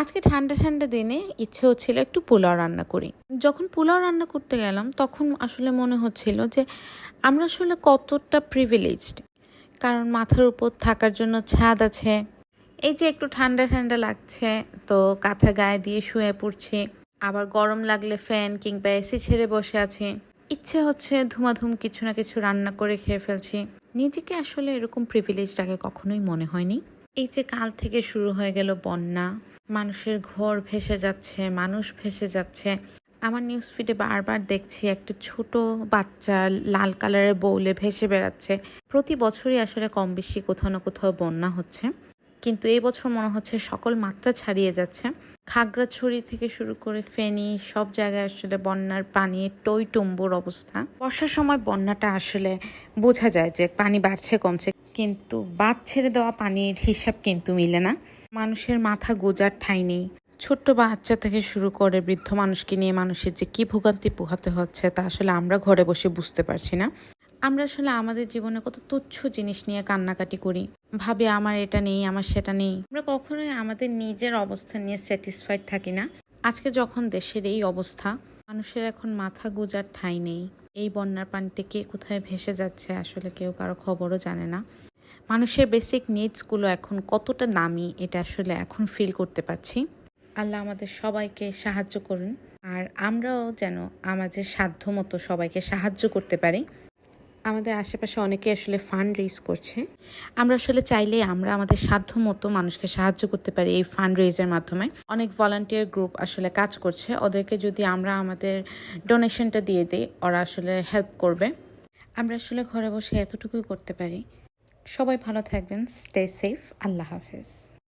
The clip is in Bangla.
আজকে ঠান্ডা ঠান্ডা দিনে ইচ্ছে হচ্ছিল একটু পোলাও রান্না করি। যখন পোলাও রান্না করতে গেলাম, তখন আসলে মনে হচ্ছিল যে আমরা আসলে কতটা প্রিভিলেজড কারণ মাথার উপর থাকার জন্য ছাদ আছে, এই যে একটু ঠান্ডা ঠান্ডা লাগছে, তো কাঁথা গায়ে দিয়ে শুয়ে পড়ছি, আবার গরম লাগলে ফ্যান কিংবা এসি ছেড়ে বসে আছি। ইচ্ছে হচ্ছে ধুমাধুম কিছু না কিছু রান্না করে খেয়ে ফেলছি। নিজেকে আসলে এরকম প্রিভিলেজড আগে কখনোই মনে হয়নি। এই যে কাল থেকে শুরু হয়ে গেল বন্যা মানুষের ঘর ভেসে যাচ্ছে, মানুষ ভেসে যাচ্ছে। আমার নিউজ ফিডে বারবার দেখছি একটা ছোট বাচ্চা লাল কালারের বৌলে ভেসে বেড়াচ্ছে। প্রতি বছরই আসলে কম বেশি কোথাও না কোথাও বন্যা হচ্ছে। কিন্তু এই বছর মনে হচ্ছে সকল মাত্রা ছাড়িয়ে যাচ্ছে। খাগড়াছড়ি থেকে শুরু করে ফেনী, সব জায়গায় আসলে বন্যার পানি টই টুম্বুর অবস্থা। বর্ষার সময় বন্যাটা আসলে বোঝা যায় যে পানি বাড়ছে, কমছে। কিন্তু বাদ ছেড়ে দেওয়া পানির হিসাব কিন্তু মিলে না। মানুষের মাথা গোজার ঠাঁই নেই। ছোট্ট বাচ্চা থেকে শুরু করে বৃদ্ধ মানুষকে নিয়ে মানুষের যে কি ভোগান্তি পোহাতে হচ্ছে তা আসলে আমরা ঘরে বসে বুঝতে পারছি না। আমরা আসলে আমাদের জীবনে কত তুচ্ছ জিনিস নিয়ে কান্নাকাটি করি। ভাবে, আমার এটা নেই, আমার সেটা নেই। আমরা কখনোই আমাদের নিজের অবস্থা নিয়ে স্যাটিসফাইড থাকি না। আজকে যখন দেশের এই অবস্থা, মানুষের এখন মাথা গোজার ঠাঁই নেই। এই বন্যার পানিতে কে কোথায় ভেসে যাচ্ছে আসলে কেউ কারও খবরও জানে না। মানুষের বেসিক নিডসগুলো এখন কতটা দামি এটা আসলে এখন ফিল করতে পারছি। আল্লাহ আমাদের সবাইকে সাহায্য করুন আর আমরাও যেন আমাদের সাধ্য মতো সবাইকে সাহায্য করতে পারি। আমাদের আশেপাশে অনেকে আসলে ফান্ড রেজ করছে। আমরা আসলে চাইলে আমরা আমাদের সাধ্য মতো মানুষকে সাহায্য করতে পারি এই ফান্ড রেজের মাধ্যমে। অনেক ভলান্টিয়ার গ্রুপ আসলে কাজ করছে ওদেরকে যদি আমরা আমাদের ডোনেশনটা দিয়ে দিই ওরা আসলে হেল্প করবে। আমরা আসলে ঘরে বসে এতটুকুই করতে পারি। সবাই ভালো থাকবেন স্টে সেফ আল্লাহ হাফেজ।